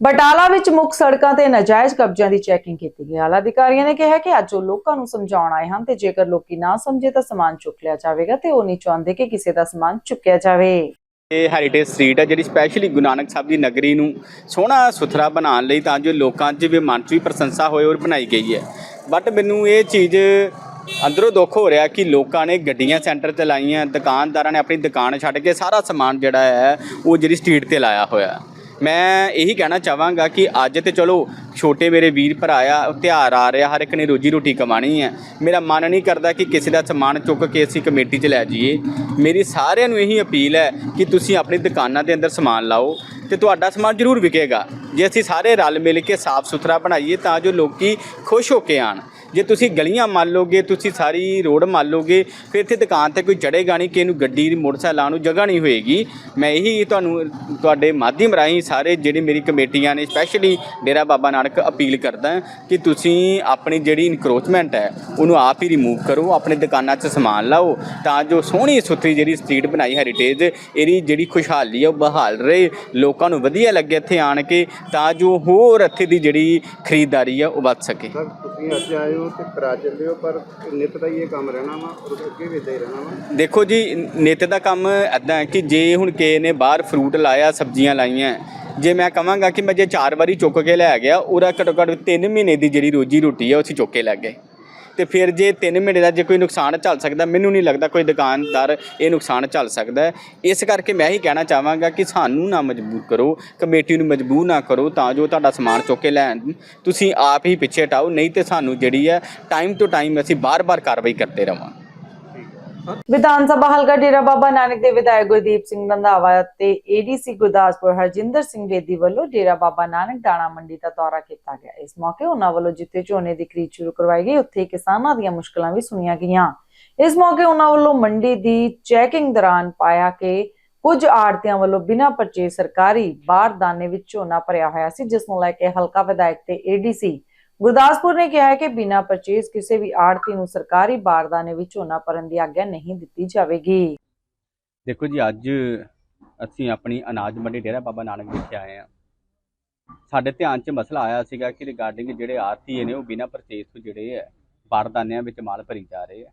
ਬਟਾਲਾ ਵਿੱਚ ਮੁੱਖ ਸੜਕਾਂ ਤੇ ਨਾਜਾਇਜ਼ ਕਬਜ਼ਿਆਂ ਦੀ ਚੈਕਿੰਗ ਕੀਤੀ ਗਈ। ਆਲਾ ਅਧਿਕਾਰੀਆਂ ਨੇ ਕਿਹਾ ਕਿ ਅੱਜ ਉਹ ਲੋਕਾਂ ਨੂੰ ਸਮਝਾਉਣ ਆਏ ਹਨ ਤੇ ਜੇਕਰ ਲੋਕੀ ਨਾ ਸਮਝੇ ਤਾਂ ਸਮਾਨ ਚੁੱਕ ਲਿਆ ਜਾਵੇਗਾ ਤੇ ਉਹ ਨਹੀਂ ਚਾਹੁੰਦੇ ਕਿ ਕਿਸੇ ਦਾ ਸਮਾਨ ਚੁੱਕਿਆ ਜਾਵੇ। ਇਹ ਹੈਰੀਟੇਜ ਸਟਰੀਟ ਹੈ ਜਿਹੜੀ ਸਪੈਸ਼ਲੀ ਗੁਰੂ ਨਾਨਕ ਸਾਹਿਬ ਦੀ ਨਗਰੀ ਨੂੰ ਸੋਹਣਾ ਸੁਥਰਾ ਬਣਾਉਣ ਲਈ ਤਾਂ ਜੋ ਲੋਕਾਂ 'ਚ ਵੀ ਮਨ 'ਚ ਵੀ ਪ੍ਰਸ਼ੰਸਾ ਹੋਏ ਔਰ ਬਣਾਈ ਗਈ ਹੈ। ਬਟ ਮੈਨੂੰ ਇਹ ਚੀਜ਼ ਅੰਦਰੋਂ ਦੁੱਖ ਹੋ ਰਿਹਾ ਕਿ ਲੋਕਾਂ ਨੇ ਗੱਡੀਆਂ ਸੈਂਟਰ ਤੇ ਲਾਈਆਂ, ਦੁਕਾਨਦਾਰਾਂ ਨੇ ਆਪਣੀ ਦੁਕਾਨ ਛੱਡ ਕੇ ਸਾਰਾ ਸਮਾਨ ਜਿਹੜਾ ਹੈ ਉਹ ਜਿਹੜੀ ਸਟਰੀਟ ਤੇ ਲਾਇਆ ਹੋਇਆ। ਮੈਂ ਇਹੀ ਕਹਿਣਾ ਚਾਹਾਂਗਾ ਕਿ ਅੱਜ ਤੇ ਚਲੋ ਛੋਟੇ ਮੇਰੇ ਵੀਰ ਭਰਾ ਆ, ਤਿਉਹਾਰ ਆ ਰਿਹਾ, ਹਰ ਇੱਕ ਨੇ ਰੋਜੀ ਰੋਟੀ ਕਮਾਣੀ ਹੈ ਮੇਰਾ ਮਨ ਨਹੀਂ ਕਰਦਾ ਕਿ ਕਿਸੇ ਦਾ ਸਮਾਨ ਚੁੱਕ ਕੇ ਅਸੀਂ ਕਮੇਟੀ 'ਚ ਲੈ ਜਾਈਏ। ਮੇਰੀ ਸਾਰਿਆਂ ਨੂੰ ਇਹੀ ਅਪੀਲ ਹੈ ਕਿ ਤੁਸੀਂ ਆਪਣੀ ਦੁਕਾਨਾਂ ਦੇ ਅੰਦਰ ਸਮਾਨ ਲਾਓ ਤੇ ਤੁਹਾਡਾ ਸਮਾਨ ਜ਼ਰੂਰ ਵਿਕੇਗਾ। ਜੇ ਅਸੀਂ ਸਾਰੇ ਰਲ ਮਿਲ ਕੇ ਸਾਫ਼ ਸੁਥਰਾ ਬਣਾਈਏ ਤਾਂ ਜੋ ਲੋਕੀ ਖੁਸ਼ ਹੋ ਕੇ ਆਣ ਜੇ ਤੁਸੀਂ ਗਲੀਆਂ ਮੰਨ ਲੋਗੇ ਤੁਸੀਂ ਸਾਰੀ ਰੋਡ ਮੰਨ ਲੋਗੇ ਫਿਰ ਇੱਥੇ ਦੁਕਾਨ ਤੇ ਕੋਈ ਚੜੇਗਾ ਨਹੀਂ ਕਿ ਇਹਨੂੰ ਗੱਡੀ, ਮੋਟਰਸਾਈਕਲ ਲਾਉਣ ਨੂੰ ਜਗ੍ਹਾ ਨਹੀਂ ਹੋਏਗੀ। ਮੈਂ ਇਹੀ ਤੁਹਾਨੂੰ, ਤੁਹਾਡੇ ਮਾਧਿਅਮ ਰਾਹੀਂ ਸਾਰੇ ਜਿਹੜੇ ਮੇਰੀ ਕਮੇਟੀਆਂ ਨੇ ਸਪੈਸ਼ਲੀ ਡੇਰਾ ਬਾਬਾ ਨਾਨਕ ਅਪੀਲ ਕਰਦਾ ਕਿ ਤੁਸੀਂ ਆਪਣੀ ਜਿਹੜੀ ਇਨਕਰੋਚਮੈਂਟ ਹੈ, ਉਹਨੂੰ ਆਪ ਹੀ ਰਿਮੂਵ ਕਰੋ, ਆਪਣੇ ਦੁਕਾਨਾਂ 'ਚ ਸਮਾਨ ਲਾਓ, ਤਾਂ ਜੋ ਸੋਹਣੀ ਸੁਥਰੀ ਜਿਹੜੀ ਸਟਰੀਟ ਬਣਾਈ ਹੈਰੀਟੇਜ ਇਹਦੀ ਜਿਹੜੀ ਖੁਸ਼ਹਾਲੀ ਹੈ ਉਹ ਬਹਾਲ ਰਹੇ, ਲੋਕਾਂ ਨੂੰ ਵਧੀਆ ਲੱਗੇ ਇੱਥੇ ਆਣ ਕੇ, ਤਾਂ ਜੋ ਹੋਰ ਇੱਥੇ ਦੀ ਜਿਹੜੀ ਖਰੀਦਦਾਰੀ ਆ, ਉਹ ਵੱਧ ਸਕੇ। ਸਰ, ਤੁਸੀਂ ਅੱਜ ਆਏ ਹੋ ਤੇ ਕਰਾ ਚੱਲੇ ਹੋ, ਪਰ ਨਿਤ ਦਾ ਹੀ ਇਹ ਕੰਮ ਰਹਿਣਾ ਵਾ, ਔਰ ਅੱਗੇ ਵੀ ਏਦਾਂ ਹੀ ਰਹਿਣਾ ਵਾ। ਦੇਖੋ ਜੀ ਨਿੱਤ ਦਾ ਕੰਮ ਐਦਾਂ ਹੈ ਕਿ ਜੇ ਹੁਣ ਕਿਸੇ ਨੇ ਬਾਹਰ ਫਰੂਟ ਲਾਇਆ, ਸਬਜ਼ੀਆਂ ਲਾਈਆਂ, ਜੇ ਮੈਂ ਕਹਾਂਗਾ ਕਿ ਮੈਂ ਜੇ ਚਾਰ ਵਾਰੀ ਚੁੱਕ ਕੇ ਲੈ ਗਿਆ, ਉਹਦਾ ਘੱਟੋ ਘੱਟ 3 ਮਹੀਨੇ ਦੀ ਜਿਹੜੀ ਰੋਜੀ ਰੋਟੀ ਹੈ ਉਹ ਅਸੀਂ ਚੁੱਕ ਕੇ ਲੈ ਗਏ। ਤੇ ਫਿਰ ਜੇ 3 ਮਹੀਨੇ ਦਾ ਜੇ ਕੋਈ ਨੁਕਸਾਨ ਝੱਲ ਸਕਦਾ, ਮੈਨੂੰ ਨਹੀਂ ਲੱਗਦਾ ਕੋਈ ਦੁਕਾਨਦਾਰ ਇਹ ਨੁਕਸਾਨ ਝੱਲ ਸਕਦਾ ਹੈ। ਇਸ ਕਰਕੇ ਮੈਂ ਹੀ ਕਹਿਣਾ ਚਾਹਾਂਗਾ ਕਿ ਸਾਨੂੰ ਨਾ ਮਜਬੂਰ ਕਰੋ, ਕਮੇਟੀ ਨੂੰ ਮਜਬੂਰ ਨਾ ਕਰੋ ਤਾਂ ਜੋ ਤੁਹਾਡਾ ਸਮਾਨ ਚੁੱਕ ਕੇ ਲੈਣ ਤੁਸੀਂ ਆਪ ਹੀ ਪਿੱਛੇ ਹਟਾਓ, ਨਹੀਂ ਤੇ ਸਾਨੂੰ ਜਿਹੜੀ ਹੈ ਟਾਈਮ ਟੂ ਟਾਈਮ ਅਸੀਂ ਬਾਰ-ਬਾਰ ਕਾਰਵਾਈ ਕਰਦੇ ਰਵਾਂਗੇ ਵਿਧਾਨ ਸਭਾ ਹਲਕਾ ਡੇਰਾ ਬਾਬਾ ਨਾਨਕ ਦੇ ਵਿਧਾਇਕ ਗੁਰਦੀਪ ਸਿੰਘ ਰੰਧਾਵਾ ਤੇ ਏਡੀਸੀ ਗੁਰਦਾਸਪੁਰ ਹਰਜਿੰਦਰ ਸਿੰਘ ਬੇਦੀ ਵੱਲੋਂ ਡੇਰਾ ਬਾਬਾ ਨਾਨਕ ਦਾਣਾ ਮੰਡੀ ਦਾ ਦੌਰਾ ਕੀਤਾ ਗਿਆ। ਇਸ ਮੌਕੇ ਉਹਨਾਂ ਵੱਲੋਂ ਜਿੱਥੇ ਝੋਨੇ ਦੀ ਖਰੀਦ ਸ਼ੁਰੂ ਕਰਵਾਈ ਗਈ, ਉੱਥੇ ਕਿਸਾਨਾਂ ਦੀਆਂ ਮੁਸ਼ਕਲਾਂ ਵੀ ਸੁਣੀਆਂ ਗਈਆਂ। ਇਸ ਮੌਕੇ ਉਹਨਾਂ ਵੱਲੋਂ ਮੰਡੀ ਦੀ ਚੈਕਿੰਗ ਦੌਰਾਨ ਪਾਇਆ ਕਿ ਕੁਝ ਆੜਤੀਆਂ ਵੱਲੋਂ ਬਿਨਾਂ ਪਰਚੇ ਸਰਕਾਰੀ ਬਾਰਦਾਨੇ ਵਿੱਚ ਝੋਨਾ ਭਰਿਆ ਹੋਇਆ ਸੀ, ਜਿਸ ਨੂੰ ਲੈ ਕੇ ਹਲਕਾ ਵਿਧਾਇਕ ਤੇ ਏਡੀਸੀ ਗੁਰਦਾਸਪੁਰ ਨੇ ਕਿਹਾ ਹੈ ਕਿ ਬਿਨਾਂ ਪਰਚੇਸ ਕਿਸੇ ਵੀ ਆੜਤੀ ਨੂੰ ਸਰਕਾਰੀ ਬਾਰਦਾਨੇ ਵਿੱਚ ਝੋਨਾ ਭਰਨ ਦੀ ਆਗਿਆ ਨਹੀਂ ਦਿੱਤੀ ਜਾਵੇਗੀ। ਦੇਖੋ ਜੀ, ਅੱਜ ਅਸੀਂ ਆਪਣੀ ਅਨਾਜ ਮੰਡੀ ਡੇਰਾ ਬਾਬਾ ਨਾਨਕ ਵਿਖੇ ਆਏ ਆ ਸਾਡੇ ਧਿਆਨ 'ਚ ਮਸਲਾ ਆਇਆ ਸੀਗਾ ਕਿ ਰਿਗਾਰਡਿੰਗ ਜਿਹੜੇ ਆਰਤੀਏ ਨੇ ਉਹ ਬਿਨਾਂ ਪਰਚੇਸ ਤੋਂ ਜਿਹੜੇ ਹੈ, ਬਾਰਦਾਨਿਆਂ ਵਿੱਚ ਮਾਲ ਭਰੀ ਜਾ ਰਹੇ ਆ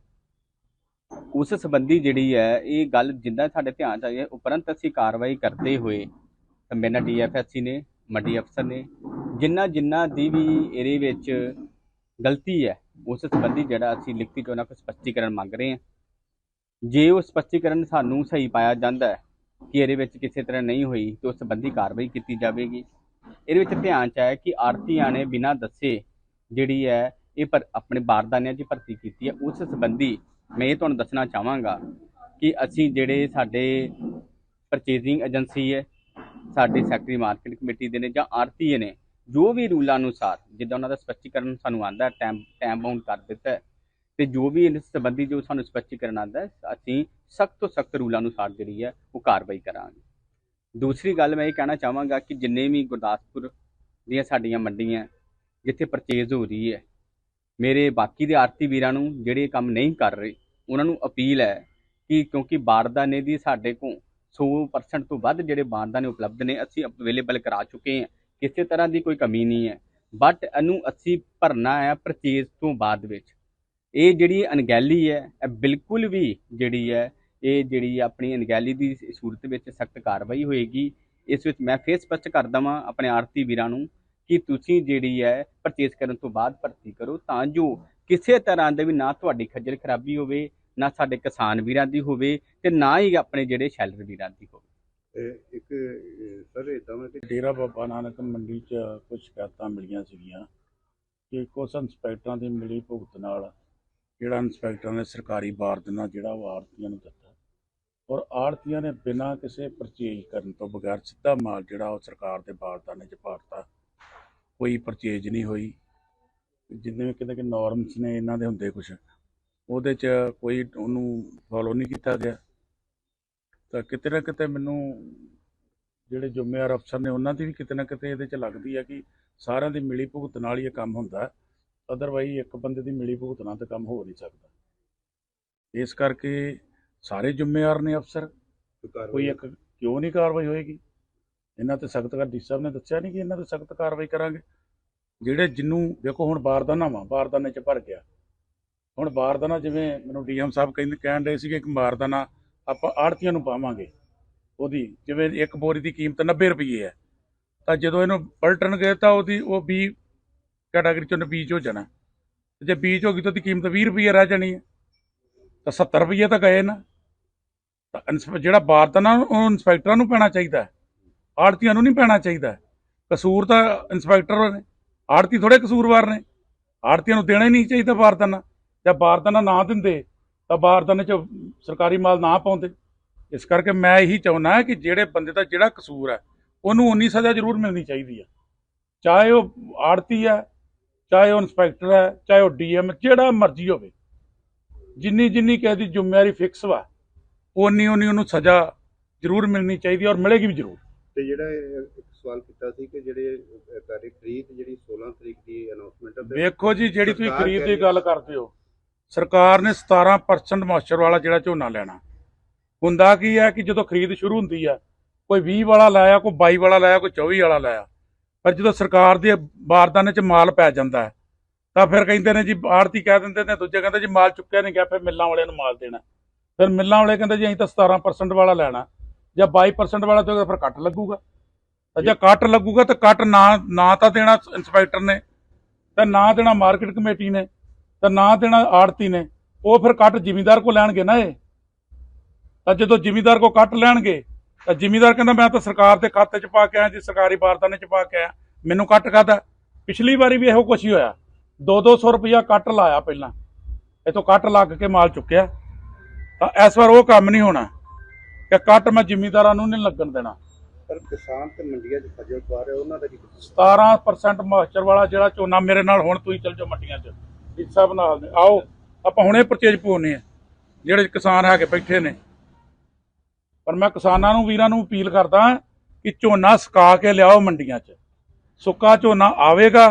ਉਸ ਸੰਬੰਧੀ ਜਿਹੜੀ ਹੈ, ਇਹ ਗੱਲ ਜਿੰਦਾ ਸਾਡੇ ਧਿਆਨ 'ਚ ਆਈ ਹੈ, ਉਪਰੰਤ ਅਸੀਂ ਕਾਰਵਾਈ ਕਰਦੇ ਹੋਏ ਮੇਨਾ ਡੀਐਫਐਸਸੀ ਨੇ ਮੰਡੀ ਅਫਸਰ ਨੇ, ਜਿੰਨਾ ਜਿੰਨਾ ਦੀ ਵੀ ਇਹਦੇ ਵਿੱਚ ਗਲਤੀ ਹੈ, ਉਸ ਸੰਬੰਧੀ ਜਿਹੜਾ ਅਸੀਂ ਲਿਖਤੀ ਤੋਂ ਉਹਨਾਂ ਕੋਲ ਸਪਸ਼ਟੀਕਰਨ ਮੰਗ ਰਹੇ ਹਾਂ। ਜੇ ਉਹ ਸਪਸ਼ਟੀਕਰਨ ਸਾਨੂੰ ਸਹੀ ਪਾਇਆ ਜਾਂਦਾ ਹੈ ਕਿ ਇਹਦੇ ਵਿੱਚ ਕਿਸੇ ਤਰ੍ਹਾਂ ਨਹੀਂ ਹੋਈ, ਤਾਂ ਉਸ ਸੰਬੰਧੀ ਕਾਰਵਾਈ ਕੀਤੀ ਜਾਵੇਗੀ। ਇਹਦੇ ਵਿੱਚ ਧਿਆਨ ਚ ਆਇਆ ਕਿ ਆਰਤੀਆਂ ਨੇ ਬਿਨਾਂ ਦੱਸੇ ਜਿਹੜੀ ਹੈ, ਇਹ ਪਰ ਆਪਣੇ ਬਾਰਦਾਨਿਆਂ 'ਚ ਭਰਤੀ ਕੀਤੀ ਹੈ। ਉਸ ਸੰਬੰਧੀ ਮੈਂ ਇਹ ਤੁਹਾਨੂੰ ਦੱਸਣਾ ਚਾਹਾਂਗਾ ਕਿ ਅਸੀਂ ਜਿਹੜੇ ਸਾਡੇ ਪਰਚੇਜ਼ਿੰਗ ਏਜੰਸੀ ਹੈ ਸਾਡੇ ਸੈਕਟਰੀ ਮਾਰਕੀਟ ਕਮੇਟੀ ਦੇ ਨੇ ਜਾਂ ਆੜਤੀਏ ਨੇ, ਜੋ ਵੀ ਰੂਲਾਂ ਅਨੁਸਾਰ, ਜਿੱਦਾਂ ਉਹਨਾਂ ਦਾ ਸਪਸ਼ਟੀਕਰਨ ਸਾਨੂੰ ਆਂਦਾ ਟਾਈਮ ਟਾਈਮ ਬਾਉਂਡ ਕਰ ਦਿੱਤਾ ਹੈ, ਤੇ ਜੋ ਵੀ ਇਸ ਸੰਬੰਧੀ ਜੋ ਸਾਨੂੰ ਸਪਸ਼ਟੀਕਰਨ ਆਂਦਾ ਅਸੀਂ ਸਖਤ ਤੋਂ ਸਖਤ ਰੂਲਾਂ ਅਨੁਸਾਰ ਜਿਹੜੀ ਹੈ, ਉਹ ਕਾਰਵਾਈ ਕਰਾਂਗੇ। ਦੂਸਰੀ ਗੱਲ ਮੈਂ ਇਹ ਕਹਿਣਾ ਚਾਹਾਂਗਾ ਕਿ ਜਿੰਨੇ ਵੀ ਗੁਰਦਾਸਪੁਰ ਦੀਆਂ ਸਾਡੀਆਂ ਮੰਡੀਆਂ ਜਿੱਥੇ ਪਰਚੇਜ਼ ਹੋ ਰਹੀ ਹੈ, ਮੇਰੇ ਬਾਕੀ ਦੇ ਆਰਤੀ ਵੀਰਾਂ ਨੂੰ ਜਿਹੜੇ ਕੰਮ ਨਹੀਂ ਕਰ ਰਹੇ, ਉਹਨਾਂ ਨੂੰ ਅਪੀਲ ਹੈ ਕਿ ਕਿਉਂਕਿ ਬਾਰਦਾਨੇ ਦੀ ਸਾਡੇ ਕੋਲ 100% ਤੋਂ ਵੱਧ ਜਿਹੜੇ ਬਾਰਦਾਨੇ ਉਪਲਬਧ ਨੇ, ਅਸੀਂ ਅਵੇਲੇਬਲ ਕਰਾ ਚੁੱਕੇ ਹਾਂ। ਕਿਸੇ ਤਰ੍ਹਾਂ ਦੀ ਕੋਈ ਕਮੀ ਨਹੀਂ ਹੈ। ਬਟ ਇਹਨੂੰ ਅਸੀਂ ਭਰਨਾ ਹੈ ਪਰਚੇਜ਼ ਤੋਂ ਬਾਅਦ ਵਿੱਚ। ਇਹ ਜਿਹੜੀ ਅਣਗਹਿਲੀ ਹੈ, ਇਹ ਬਿਲਕੁਲ ਵੀ ਜਿਹੜੀ ਹੈ, ਇਹ ਜਿਹੜੀ ਆਪਣੀ ਅਣਗਹਿਲੀ ਦੀ ਸੂਰਤ ਵਿੱਚ ਸਖਤ ਕਾਰਵਾਈ ਹੋਏਗੀ। ਇਸ ਵਿੱਚ ਮੈਂ ਫੇਰ ਸਪਸ਼ਟ ਕਰ ਦਵਾਂ ਆਪਣੇ ਆਰਤੀ ਵੀਰਾਂ ਨੂੰ ਕਿ ਤੁਸੀਂ ਜਿਹੜੀ ਹੈ ਪਰਚੇਸ ਕਰਨ ਤੋਂ ਬਾਅਦ ਭਰਤੀ ਕਰੋ ਤਾਂ ਜੋ ਕਿਸੇ ਤਰ੍ਹਾਂ ਦੇ ਵੀ ਨਾ ਤੁਹਾਡੀ ਖੱਜਲ ਖਰਾਬੀ ਹੋਵੇ ਨਾ ਸਾਡੇ ਕਿਸਾਨ ਵੀਰਾਂ ਦੀ ਹੋਵੇ ਤੇ ਨਾ ਹੀ ਆਪਣੇ ਜਿਹੜੇ ਸ਼ੈਲਰ ਵੀਰਾਂ ਦੀ ਹੋਵੇ। ਇੱਕ ਸਰ ਇਦਾਂ ਕਿ ਡੇਰਾ ਬਾਬਾ ਨਾਨਕ ਮੰਡੀ 'ਚ ਕੁਝ ਸ਼ਿਕਾਇਤਾਂ ਮਿਲੀਆਂ ਸੀਗੀਆਂ ਕਿ ਕੁਝ ਇੰਸਪੈਕਟਰਾਂ ਦੀ ਮਿਲੀ ਭੁਗਤ ਨਾਲ ਜਿਹੜਾ ਇੰਸਪੈਕਟਰਾਂ ਨੇ ਸਰਕਾਰੀ ਬਾਰਦਨਾ ਜਿਹੜਾ ਉਹ ਆੜਤੀਆਂ ਨੂੰ ਦਿੱਤਾ ਔਰ ਆੜਤੀਆਂ ਨੇ ਬਿਨਾਂ ਕਿਸੇ ਪਰਚੇਜ ਕਰਨ ਤੋਂ ਬਗੈਰ ਸਿੱਧਾ ਮਾਲ ਜਿਹੜਾ ਉਹ ਸਰਕਾਰ ਦੇ ਬਾਰਦਾਨੇ 'ਚ ਪਾੜਤਾ ਕੋਈ ਪਰਚੇਜ ਨਹੀਂ ਹੋਈ। ਜਿੰਨੇ ਵੀ ਕਿਤੇ ਕਿ ਨਾਰਮਸ ਨੇ ਇਹਨਾਂ ਦੇ ਹੁੰਦੇ ਕੁਝ ਉਹਦੇ 'ਚ ਕੋਈ ਉਹਨੂੰ ਫੋਲੋ ਨਹੀਂ ਕੀਤਾ ਗਿਆ। ਤਾਂ ਕਿਤੇ ਨਾ ਕਿਤੇ ਮੈਨੂੰ ਜਿਹੜੇ ਜ਼ਿੰਮੇਵਾਰ ਅਫਸਰ ਨੇ ਉਹਨਾਂ ਦੀ ਵੀ ਕਿਤੇ ਨਾ ਕਿਤੇ ਇਹਦੇ 'ਚ ਲੱਗਦੀ ਹੈ ਕਿ ਸਾਰਿਆਂ ਦੀ ਮਿਲੀ ਭੁਗਤ ਨਾਲ ਹੀ ਇਹ ਕੰਮ ਹੁੰਦਾ ਅਦਰਵਾਈਜ਼ ਇੱਕ ਬੰਦੇ ਦੀ ਮਿਲੀ ਭੁਗਤ ਨਾਲ ਤਾਂ ਕੰਮ ਹੋ ਨਹੀਂ ਸਕਦਾ। ਇਸ ਕਰਕੇ ਸਾਰੇ ਜ਼ਿੰਮੇਵਾਰ ਨੇ ਅਫਸਰ। ਕੋਈ ਇੱਕ ਕਿਉਂ ਨਹੀਂ ਕਾਰਵਾਈ ਹੋਏਗੀ? ਇਹਨਾਂ ਤੇ ਸਖਤ ਕਰ ਡੀ ਸਾਹਿਬ ਨੇ ਦੱਸਿਆ ਨਹੀਂ ਕਿ ਇਹਨਾਂ ਤੇ ਸਖਤ ਕਾਰਵਾਈ ਕਰਾਂਗੇ। ਜਿਹੜੇ ਜਿੰਨੂੰ ਦੇਖੋ ਹੁਣ ਬਾਰਦਾਨਾ ਵਾ ਬਾਰਦਾਨੇ ਚ ਭਰ ਗਿਆ। ਹੁਣ ਬਾਰਦਾਨਾ ਜਿਵੇਂ ਮੈਨੂੰ ਡੀਐਮ ਸਾਹਿਬ ਕਹਿੰਦੇ ਕਹਿਣ ਰਹੇ ਸੀਗੇ ਕਿ ਬਾਰਦਾਨਾ ਆਪਾਂ ਆੜਤੀਆਂ ਨੂੰ ਪਾਵਾਂਗੇ। ਉਹਦੀ ਜਿਵੇਂ ਇੱਕ ਬੋਰੀ ਦੀ ਕੀਮਤ 90 ਰੁਪਏ ਹੈ। ਤਾਂ ਜਦੋਂ ਇਹਨੂੰ ਪਲਟਣ ਗਏ ਤਾਂ ਉਹਦੀ ਉਹ 20 ਕੈਟਾਗਰੀ ਚੋਂ ਬੀਜ ਹੋ ਜਾਣਾ। ਜੇ ਬੀਜ ਹੋ ਗਈ ਤਾਂ ਉਹਦੀ ਕੀਮਤ 20 ਰੁਪਏ ਰਹਿ ਜਾਣੀ ਹੈ। ਤਾਂ 70 ਰੁਪਏ ਤਾਂ ਗਏ ਨਾ। ਤਾਂ ਇਨਸਪੈ- ਜਿਹੜਾ ਬਾਰਦਾਨਾ ਉਹ ਇੰਸਪੈਕਟਰਾਂ ਨੂੰ ਪੈਣਾ ਚਾਹੀਦਾ ਆੜਤੀਆਂ ਨੂੰ ਨਹੀਂ ਪੈਣਾ ਚਾਹੀਦਾ ਕਸੂਰ ਤਾਂ ਇੰਸਪੈਕਟਰ ਨੇ। ਆੜਤੀ ਥੋੜੇ ਕਸੂਰਵਾਰ ਨੇ। ਆੜਤੀਆਂ ਨੂੰ ਦੇਣਾ ਹੀ ਨਹੀਂ ਚਾਹੀਦਾ ਬਾਰਦਾਨਾ ਜਾਂ ਬਾਰਦਾਨਾ ਨਾ ਦਿੰਦੇ ਤਾਂ ਬਾਰਦਾਨੇ 'ਚ ਸਰਕਾਰੀ ਮਾਲ ਨਾ ਪਾਉਂਦੇ। ਇਸ ਕਰਕੇ ਮੈਂ ਇਹੀ ਚਾਹੁੰਦਾ ਕਿ ਜਿਹੜੇ ਬੰਦੇ ਦਾ ਜਿਹੜਾ ਕਸੂਰ ਹੈ ਉਹਨੂੰ ਉਨੀ ਸਜ਼ਾ ਜ਼ਰੂਰ ਮਿਲਣੀ ਚਾਹੀਦੀ ਹੈ। ਚਾਹੇ ਉਹ ਆੜਤੀ ਹੈ ਚਾਹੇ ਉਹ ਇੰਸਪੈਕਟਰ ਹੈ ਚਾਹੇ ਉਹ ਡੀਐਮ ਜਿਹੜਾ ਮਰਜ਼ੀ ਹੋਵੇ ਜਿੰਨੀ ਜਿੰਨੀ ਕਿਸੇ ਦੀ ਜ਼ਿੰਮੇਵਾਰੀ ਫਿਕਸ ਵਾ ਉਨੀ ਉਨੀ ਉਹਨੂੰ ਸਜ਼ਾ ਜ਼ਰੂਰ ਮਿਲਣੀ ਚਾਹੀਦੀ ਔਰ ਮਿਲੇਗੀ ਵੀ ਜ਼ਰੂਰ। ਤੇ ਜਿਹੜਾ ਇੱਕ ਸਵਾਲ ਕੀਤਾ ਸੀ ਕਿ ਜਿਹੜੇ ਤਾਰੀਖ ਤਰੀਕ ਜਿਹੜੀ 16 ਤਰੀਕ ਦੀ ਅਨਾਉਂਸਮੈਂਟ ਹੈ ਵੇਖੋ ਜੀ ਜਿਹੜੀ ਤੁਸੀਂ ਖਰੀਦ ਦੀ ਗੱਲ ਕਰਦੇ ਹੋ ਸਰਕਾਰ ਨੇ 17% ਮੋਇਸਚਰ ਵਾਲਾ ਜਿਹੜਾ ਝੋਨਾ ਲੈਣਾ। ਹੁੰਦਾ ਕੀ ਹੈ ਕਿ ਜਦੋਂ ਖਰੀਦ ਸ਼ੁਰੂ ਹੁੰਦੀ ਹੈ ਕੋਈ 20 ਵਾਲਾ ਲਾਇਆ, ਕੋਈ 22 ਵਾਲਾ ਲਾਇਆ, ਕੋਈ 24 ਵਾਲਾ ਲਾਇਆ, ਪਰ ਜਦੋਂ ਸਰਕਾਰ ਦੇ ਬਾਰਦਾਨੇ 'ਚ ਮਾਲ ਪੈ ਜਾਂਦਾ ਹੈ, ਤਾਂ ਫਿਰ ਕਹਿੰਦੇ ਨੇ ਜੀ ਆੜਤੀ ਕਹਿ ਦਿੰਦੇ ਨੇ, ਦੂਜੇ ਕਹਿੰਦੇ ਜੀ ਮਾਲ ਚੁੱਕਿਆ ਨਹੀਂ ਗਿਆ, ਫਿਰ ਮਿੱਲਾਂ ਵਾਲਿਆਂ ਨੂੰ ਮਾਲ ਦੇਣਾ। ਫਿਰ ਮਿੱਲਾਂ ਵਾਲੇ ਕਹਿੰਦੇ ਜੀ ਅਸੀਂ ਤਾਂ 17% ਵਾਲਾ ਲੈਣਾ, ਜਾਂ 22% ਵਾਲਾ ਤੇ ਫਿਰ ਕੱਟ ਲੱਗੂਗਾ। ਜੇ ਕੱਟ ਲੱਗੂਗਾ ਤਾਂ ਕੱਟ ਨਾ ਨਾ ਤਾਂ ਦੇਣਾ ਇੰਸਪੈਕਟਰ ਨੇ, ਤਾਂ ਨਾ ਦੇਣਾ ਮਾਰਕੀਟ ਕਮੇਟੀ ਨੇ। ਤੇ ਨਾ ਦੇਣਾ ਆੜਤੀ ਨੇ। ਉਹ ਫਿਰ ਕੱਟ ਜ਼ਿਮੀਂਦਾਰ ਕੋ ਲੈਣਗੇ ਨਾ ਇਹ। ਤਾਂ ਜਦੋਂ ਜ਼ਿਮੀਂਦਾਰ ਕੋ ਕੱਟ ਲੈਣਗੇ ਤਾਂ ਜ਼ਿਮੀਂਦਾਰ ਕਹਿੰਦਾ ਮੈਂ ਤਾਂ ਸਰਕਾਰ ਦੇ ਖਾਤੇ 'ਚ ਪਾ ਕੇ ਆਇਆ ਜੀ ਸਰਕਾਰੀ ਬਾਰਦਾਨੇ 'ਚ ਪਾ ਕੇ ਆਇਆ। ਮੈਨੂੰ ਕੱਟ ਕਾਹਦਾ? ਪਿਛਲੀ ਵਾਰੀ ਵੀ ਇਹੋ ਕੁਛ ਹੀ ਹੋਇਆ। 2-200 ਰੁਪਇਆ ਕੱਟ ਲਾਇਆ ਪਹਿਲਾਂ। ਤੋਂ ਕੱਟ ਲੱਗ ਕੇ ਮਾਲ ਚੁੱਕਿਆ। ਤਾਂ ਇਸ ਵਾਰ ਉਹ ਕੰਮ ਨਹੀਂ ਹੋਣਾ ਕਿ ਕੱਟ ਮੈਂ ਜ਼ਿਮੀਂਦਾਰਾਂ ਨੂੰ ਨਹੀਂ ਲੱਗਣ ਦੇਣਾ। ਪਰ ਕਿਸਾਨ ਤੇ ਮੰਡੀਆਂ 'ਚ ਖੱਜਲ ਖੁਆਰ ਹੈ ਉਹਨਾਂ ਦਾ ਕੀ ਕਸੂਰ? 17% ਮੋਇਸਚਰ ਵਾਲਾ ਜਿਹੜਾ ਝੋਨਾ ਮੇਰੇ ਨਾਲ ਹੁਣ ਤੁਸੀਂ ਚੱਲ ਜਾਓ ਮੰਡੀਆਂ 'ਚ। ਇਸ ਸਭ ਨਾਲ ਨੇ। ਆਓ ਆਪਾਂ ਹੁਣੇ ਪਰਚੇਜ ਪਾਉਨੇ ਆ ਜਿਹੜੇ ਕਿਸਾਨ ਹੈਗੇ ਬੈਠੇ ਨੇ। ਪਰ ਮੈਂ ਕਿਸਾਨਾਂ ਨੂੰ ਵੀਰਾਂ ਨੂੰ ਅਪੀਲ ਕਰਦਾ ਕਿ ਝੋਨਾ ਸੁਕਾ ਕੇ ਲਿਆਓ ਮੰਡੀਆਂ 'ਚ। ਸੁੱਕਾ ਝੋਨਾ ਆਵੇਗਾ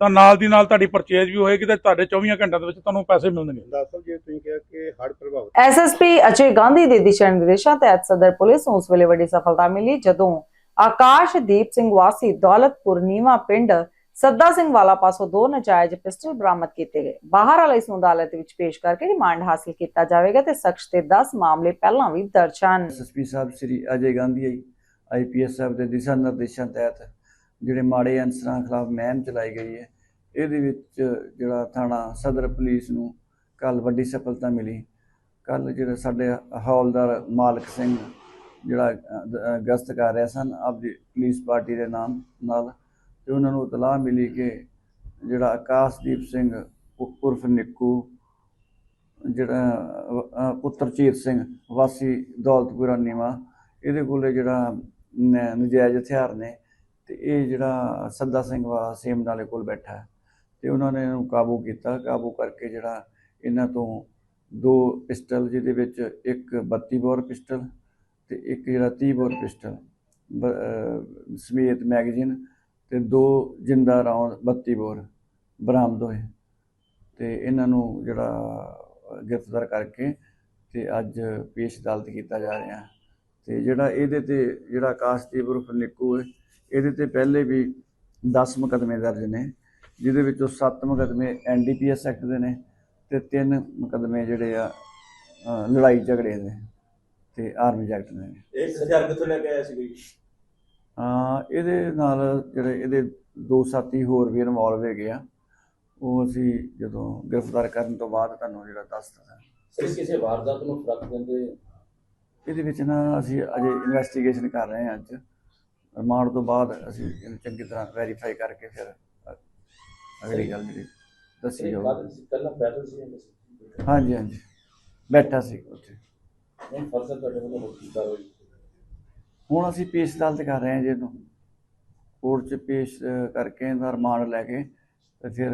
ਤਾਂ ਨਾਲ ਦੀ ਨਾਲ ਤੁਹਾਡੀ ਪਰਚੇਜ ਵੀ ਹੋਏਗੀ ਤੇ ਤੁਹਾਡੇ 24 ਘੰਟਿਆਂ ਦੇ ਵਿੱਚ ਤੁਹਾਨੂੰ ਪੈਸੇ ਮਿਲਣਗੇ। ਦੱਸੋ ਜੇ ਤੁਸੀਂ ਕਿਹਾ ਕਿ ਹੜ੍ਹ ਪ੍ਰਭਾਵਿਤ। ਐਸਐਸਪੀ ਅਜੇ ਗਾਂਧੀ ਦੇ ਦਿਸ਼ਾ ਨਿਰਦੇਸ਼ਾਂ ਤਹਿਤ ਸਦਰ ਪੁਲਿਸ ਨੂੰ ਉਸ ਵੇਲੇ ਵੱਡੀ ਸਫਲਤਾ ਮਿਲੀ ਜਦੋਂ ਆਕਾਸ਼ਦੀਪ ਸਿੰਘ ਵਾਸੀ ਦੌਲਤਪੁਰ ਨੀਵਾ ਪਿੰਡ ਸੱਦਾ ਸਿੰਘ ਵਾਲਾ ਪਾਸੋਂ ਦੋ ਨਜਾਇਜ਼ ਪਿਸਟਲ ਬਰਾਮਦ ਕੀਤੇ ਗਏ। ਬਾਹਰ ਵਾਲੇ ਇਸ ਨੂੰ ਅਦਾਲਤ ਵਿੱਚ ਪੇਸ਼ ਕਰਕੇ ਰਿਮਾਂਡ ਹਾਸਲ ਕੀਤਾ ਜਾਵੇਗਾ ਤੇ ਸ਼ਖਸ ਤੇ 10 ਮਾਮਲੇ ਪਹਿਲਾਂ ਵੀ ਦਰਜ ਹਨ। SSP sahib, Shri Ajay Gandhi I IPS sahib ਦੇ ਦਿਸ਼ਾ ਨਿਰਦੇਸ਼ਾਂ ਤਹਿਤ ਜਿਹੜੇ ਮਾੜੇ ਅਨਸਰਾਂ ਖਿਲਾਫ ਮਹਿਮ ਚਲਾਈ ਗਈ ਹੈ, ਇਹਦੇ ਵਿੱਚ ਜਿਹੜਾ ਥਾਣਾ ਸਦਰ ਪੁਲਿਸ ਨੂੰ ਕੱਲ ਵੱਡੀ ਸਫਲਤਾ ਮਿਲੀ। ਕੱਲ ਜਿਹੜੇ ਸਾਡੇ ਹੌਲਦਾਰ ਮਾਲਕ ਸਿੰਘ ਜਿਹੜਾ ਗਸ਼ਤ ਕਰ ਰਿਹਾ ਸਨ, ਆਪਦੀ ਪੁਲਿਸ ਪਾਰਟੀ ਦੇ ਨਾਮ ਨਾਲ ਤੇ ਉਹਨਾਂ ਨੂੰ ਇਤਲਾਹ ਮਿਲੀ ਕਿ ਜਿਹੜਾ ਆਕਾਸ਼ਦੀਪ ਸਿੰਘ ਉਰਫ ਨਿੱਕੂ ਜਿਹੜਾ ਅ, ਪੁੱਤਰ ਚੀਰ ਸਿੰਘ ਵਾਸੀ ਦੌਲਤਪੁਰਾ ਨੀਵਾ ਇਹਦੇ ਕੋਲੇ ਜਿਹੜਾ ਨ- ਨਜਾਇਜ਼ ਹਥਿਆਰ ਨੇ ਤੇ ਇਹ ਜਿਹੜਾ ਸੱਦਾ ਸਿੰਘ ਵਾ ਸੇਮ ਨਾਲੇ ਕੋਲ ਬੈਠਾ। ਹੈ ਤੇ ਉਹਨਾਂ ਨੇ ਇਹਨੂੰ ਕਾਬੂ ਕੀਤਾ ਕਾਬੂ ਕਰਕੇ ਜਿਹੜਾ ਇਹਨਾਂ ਤੋਂ ਦੋ ਪਿਸਟਲ ਜਿਹਦੇ ਵਿੱਚ ਇੱਕ 32 ਬੋਰ ਪਿਸਟਲ ਤੇ ਇੱਕ ਜਿਹੜਾ 30 ਬੋਰ ਪਿਸਟਲ ਸਮੇਤ ਮੈਗਜ਼ੀਨ ਤੇ ਦੋ ਜਿੰਦਾ ਰੌਂਦ 32 ਬੋਰ, ਬਰਾਮਦ ਹੋਏ। ਤੇ ਇਹਨਾਂ ਨੂੰ ਜਿਹੜਾ ਗ੍ਰਿਫਤਾਰ ਕਰਕੇ ਤੇ ਅੱਜ ਪੇਸ਼ ਅਦਾਲਤ ਕੀਤਾ ਜਾ ਰਿਹਾ। ਹੈ ਤੇ ਜਿਹੜਾ ਇਹਦੇ ਤੇ ਜਿਹੜਾ ਆਕਾਸ਼ਦੀਪ ਉਰਫ ਨਿੱਕੂ ਹੈ, ਇਹਦੇ ਤੇ ਪਹਿਲੇ ਵੀ 10 ਮੁਕੱਦਮੇ ਦਰਜ ਨੇ, ਜਿਹਦੇ ਵਿੱਚੋਂ 7 ਮੁਕੱਦਮੇ ਐਨਡੀਪੀਐਸ ਐਕਟ ਦੇ ਨੇ ਤੇ 3 ਮੁਕੱਦਮੇ ਜਿਹੜੇ ਆ ਲੜਾਈ ਝਗੜੇ ਦੇ ਤੇ ਆਰਮੀ ਐਕਟ ਦੇ ਨੇ। ਇੱਕ ਹਜ਼ਾਰ ਕਿੱਥੋਂ ਲੈ ਕੇ ਆਇਆ ਸੀ ਜੀ ਇਹਦੇ ਨਾਲ ਜਿਹੜੇ ਇਹਦੇ ਦੋ ਸਾਥੀ ਹੋਰ ਵੀ ਇਨਵੋਲਵ ਹੈਗੇ ਆ ਉਹ ਅਸੀਂ ਜਦੋਂ ਗ੍ਰਿਫਤਾਰ ਕਰਨ ਤੋਂ ਬਾਅਦ ਤੁਹਾਨੂੰ ਜਿਹੜਾ ਦੱਸ ਦਿੱਤਾ ਕਿਸੇ ਵਾਰਦਾਤ ਨੂੰ ਫ਼ਰਕ ਦਿੰਦੇ ਇਹਦੇ ਵਿੱਚ ਨਾ ਅਸੀਂ ਅਜੇ ਇਨਵੈਸਟੀਗੇਸ਼ਨ ਕਰ ਰਹੇ ਹਾਂ ਅੱਜ। ਰਿਮਾਂਡ ਤੋਂ ਬਾਅਦ ਅਸੀਂ ਇਹਨੂੰ ਚੰਗੀ ਤਰ੍ਹਾਂ ਵੈਰੀਫਾਈ ਕਰਕੇ ਫਿਰ ਅਗਲੀ ਗੱਲ ਜਿਹੜੀ ਦੱਸੀ ਬਾਅਦ ਪਹਿਲਾਂ ਪੈਦਲ ਸੀ ਹਾਂਜੀ ਹਾਂਜੀ। ਬੈਠਾ ਸੀ ਉੱਥੇ। ਹੁਣ ਫਰਜ਼ ਤੁਹਾਡੇ ਵੱਲੋਂ ਹੋ ਕੀ ਕਾਰਵਾਈ? ਹੁਣ ਅਸੀਂ ਪੇਸ਼ ਅਦਾਲਤ ਕਰ ਰਹੇ ਹਾਂ ਜੀ ਇਹਨੂੰ। ਕੋਰਟ 'ਚ ਪੇਸ਼ ਕਰਕੇ ਇਹਦਾ ਰਿਮਾਂਡ ਲੈ ਕੇ ਤੇ ਫਿਰ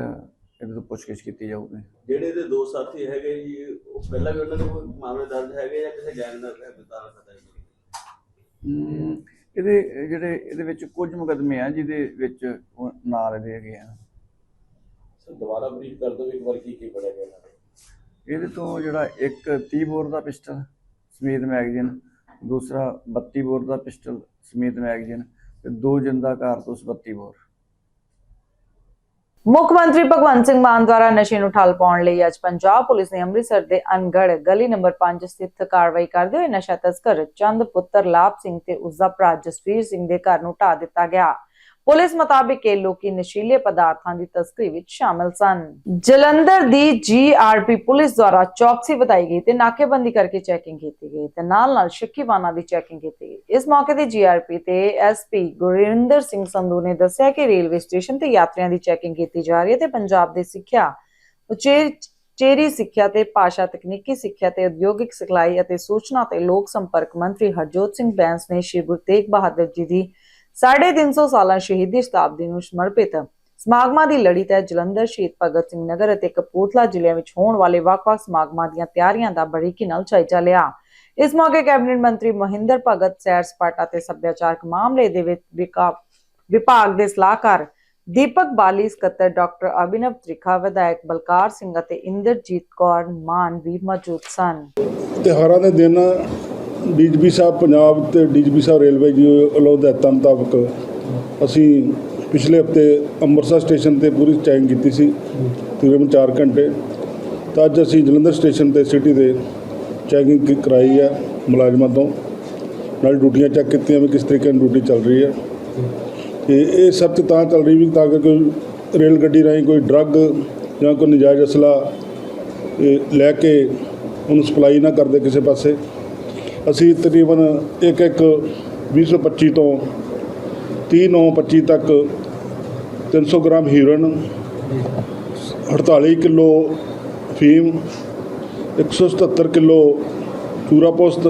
ਇਹਦੇ ਤੋਂ ਪੁੱਛਗਿੱਛ ਕੀਤੀ ਜਾਊਗੀ। ਜਿਹੜੇ ਇਹਦੇ ਦੋ ਸਾਥੀ ਹੈਗੇ ਜੀ ਉਹ ਪਹਿਲਾਂ ਵੀ ਉਹਨਾਂ ਦੇ ਕੋਈ ਮਾਮਲੇ ਦਰਜ ਹੈਗੇ ਜਾਂ ਕਿਸੇ ਗੈਂਗ ਨਾਲ ਕਰਦਾ ਜੀ ਹਮ, ਇਹਦੇ ਜਿਹੜੇ ਇਹਦੇ ਵਿੱਚ ਕੁਝ ਮੁਕੱਦਮੇ ਆ ਜਿਹਦੇ ਵਿੱਚ ਉਹ ਨਾਲ ਇਹਦੇ ਹੈਗੇ ਆ। ਸਰ ਦੁਬਾਰਾ ਬਰੀਫ ਕਰ ਦਿਓ ਇੱਕ ਵਾਰ ਕੀ ਕੀ ਪੜਿਆ ਗਿਆ ਇਹਦੇ ਤੋਂ ਜਿਹੜਾ ਇੱਕ 30 ਬੋਰ ਦਾ ਪਿਸਟਲ ਸਮੇਤ ਮੈਗਜ਼ੀਨ ਦੂਸਰਾ 32 ਬੋਰ ਦਾ ਪਿਸਟਲ ਸਮੇਤ ਮੈਗਜ਼ੀਨ ਤੇ ਦੋ ਜਿੰਦਾ ਕਾਰਤੂਸ 32 ਬੋਰ। ਮੁੱਖ ਮੰਤਰੀ ਭਗਵੰਤ ਸਿੰਘ ਮਾਨ ਦੁਆਰਾ ਨਸ਼ੇ ਨੂੰ ਠੱਲ ਪਾਉਣ ਲਈ ਅੱਜ ਪੰਜਾਬ ਪੁਲਿਸ ਨੇ ਅੰਮ੍ਰਿਤਸਰ ਦੇ ਅਨਗੜ ਗਲੀ ਨੰਬਰ 5 ਸਥਿਤ ਕਾਰਵਾਈ ਕਰਦੇ ਹੋਏ ਨਸ਼ਾ ਤਸਕਰ ਚੰਦ ਪੁੱਤਰ ਲਾਭ ਸਿੰਘ ਤੇ ਉਸ ਦਾ ਭਰਾ ਜਸਵੀਰ ਸਿੰਘ ਦੇ ਘਰ ਨੂੰ ਢਾਹ ਦਿੱਤਾ ਗਿਆ। ਪੁਲਿਸ ਮੁਤਾਬਿਕ ਇਹ ਲੋਕੀ ਨਸ਼ੀਲੇ ਪਦਾਰਥਾਂ ਦੀ ਤਸਕਰੀ ਵਿੱਚ ਸ਼ਾਮਲ ਸਨ। ਜਲੰਧਰ ਦੀ ਜੀਆਰਪੀ ਪੁਲਿਸ ਦੁਆਰਾ ਚੌਕਸੀ ਵਧਾਈ ਗਈ ਤੇ ਨਾਕੇਬੰਦੀ ਕਰਕੇ ਚੈਕਿੰਗ ਕੀਤੀ ਗਈ ਤੇ ਨਾਲ ਨਾਲ ਸ਼ੱਕੀ ਵਾਹਨਾਂ ਦੀ ਚੈਕਿੰਗ ਕੀਤੀ ਗਈ। ਇਸ ਮੌਕੇ ਤੇ ਜੀਆਰਪੀ ਤੇ ਐਸਪੀ ਗੁਰਿੰਦਰ ਸਿੰਘ ਸੰਧੂ ਨੇ ਦੱਸਿਆ ਕਿ ਰੇਲਵੇ ਸਟੇਸ਼ਨ ਤੇ ਯਾਤਰੀਆਂ ਦੀ ਚੈਕਿੰਗ ਕੀਤੀ ਜਾ ਰਹੀ ਹੈ ਤੇ ਪੰਜਾਬ ਦੇ ਸਿੱਖਿਆ, ਉਚੇਰ, ਚੇਰੀ ਸਿੱਖਿਆ ਤੇ ਭਾਸ਼ਾ, ਤਕਨੀਕੀ ਸਿੱਖਿਆ ਤੇ ਉਦਯੋਗਿਕ ਸਿਖਲਾਈ ਅਤੇ ਸੂਚਨਾ ਤੇ ਲੋਕ ਸੰਪਰਕ ਮੰਤਰੀ ਹਰਜੋਤ ਸਿੰਘ ਬੈਂਸ ਨੇ ਸ਼੍ਰੀ ਗੁਰੂ ਤੇਗ ਬਹਾਦਰ ਜੀ ਦੀ 350 ਸਾਲਾ ਸ਼ਹੀਦੀ ਸ਼ਤਾਬਦੀ ਨੂੰ ਸਮਰਪਿਤ ਸਮਾਗਮਾਂ ਦੀ ਲੜੀ ਤਹਿਤ ਜਲੰਧਰ ਸ਼ਹੀਦ ਭਗਤ ਸਿੰਘ ਨਗਰ ਅਤੇ ਕਪੂਰਥਲਾ ਜ਼ਿਲ੍ਹਿਆਂ ਵਿੱਚ ਹੋਣ ਵਾਲੇ ਵੱਖ-ਵੱਖ ਸਮਾਗਮਾਂ ਦੀਆਂ ਤਿਆਰੀਆਂ ਦਾ ਬਰੀਕੀ ਨਾਲ ਜਾਇਜ਼ਾ ਲਿਆ। ਇਸ ਮੌਕੇ ਕੈਬਨਿਟ ਮੰਤਰੀ ਮਹਿੰਦਰ ਭਗਤ, ਸੈਰ ਸਪਾਟਾ ਤੇ ਸੱਭਿਆਚਾਰਕ ਮਾਮਲੇ ਦੇ ਵਿੱਚ ਵਿਭਾਗ ਦੇ ਸਲਾਹਕਾਰ ਦੀਪਕ ਬਾਲੀ, ਸਕੱਤਰ ਡਾਕਟਰ ਅਭਿਨਵ ਤ੍ਰਿਖਾ, ਵਿਧਾਇਕ ਬਲਕਾਰ ਸਿੰਘ ਅਤੇ ਇੰਦਰਜੀਤ ਕੌਰ ਮਾਨ ਵੀ ਮੌਜੂਦ ਸਨ। ਤਿਉਹਾਰਾਂ ਦੇ ਦਿਨ ਡੀਜੀਪੀ ਸਾਹਿਬ ਪੰਜਾਬ ਤੇ ਡੀਜੀਪੀ ਸਾਹਿਬ ਰੇਲਵੇ ਜੀ ਵੱਲੋਂ ਹਦਾਇਤਾਂ ਮੁਤਾਬਕ ਅਸੀਂ ਪਿਛਲੇ ਹਫ਼ਤੇ ਅੰਮ੍ਰਿਤਸਰ ਸਟੇਸ਼ਨ ਤੇ ਪੂਰੀ ਚੈਕਿੰਗ ਕੀਤੀ ਸੀ, ਤਕਰੀਬਨ 4 ਘੰਟੇ। ਤਾਂ ਅੱਜ ਅਸੀਂ ਜਲੰਧਰ ਸਟੇਸ਼ਨ ਤੇ ਸਿਟੀ ਦੇ ਚੈਕਿੰਗ ਕੀ- ਕਰਾਈ ਹੈ ਮੁਲਾਜ਼ਮਾਂ ਤੋਂ। ਨਾਲ ਡਿਊਟੀਆਂ ਚੈੱਕ ਕੀਤੀਆਂ ਵੀ ਕਿਸ ਤਰੀਕੇ ਨਾਲ ਡਿਊਟੀ ਚੱਲ ਰਹੀ ਹੈ। ਤੇ ਇਹ ਸੱਚ ਤਾਂ ਚੱਲ ਰਹੀ ਵੀ ਤਾਂ ਕਿ ਕੋਈ ਰੇਲ ਗੱਡੀ ਰਾਹੀਂ ਕੋਈ ਡਰੱਗ ਜਾਂ ਕੋਈ ਨਜਾਇਜ਼ ਅਸਲਾ ਲੈ ਕੇ ਉਹਨੂੰ ਸਪਲਾਈ ਨਾ ਕਰਦੇ ਕਿਸੇ ਪਾਸੇ। ਅਸੀਂ ਤਕਰੀਬਨ ਇੱਕ ਇੱਕ 2025 ਤੋਂ 30/9/25 ਤੱਕ 300 ਗ੍ਰਾਮ ਹੀਰੋਇਨ 48 ਕਿਲੋ ਫੀਮ 177 ਕਿਲੋ ਚੂਰਾ ਪੋਸਤ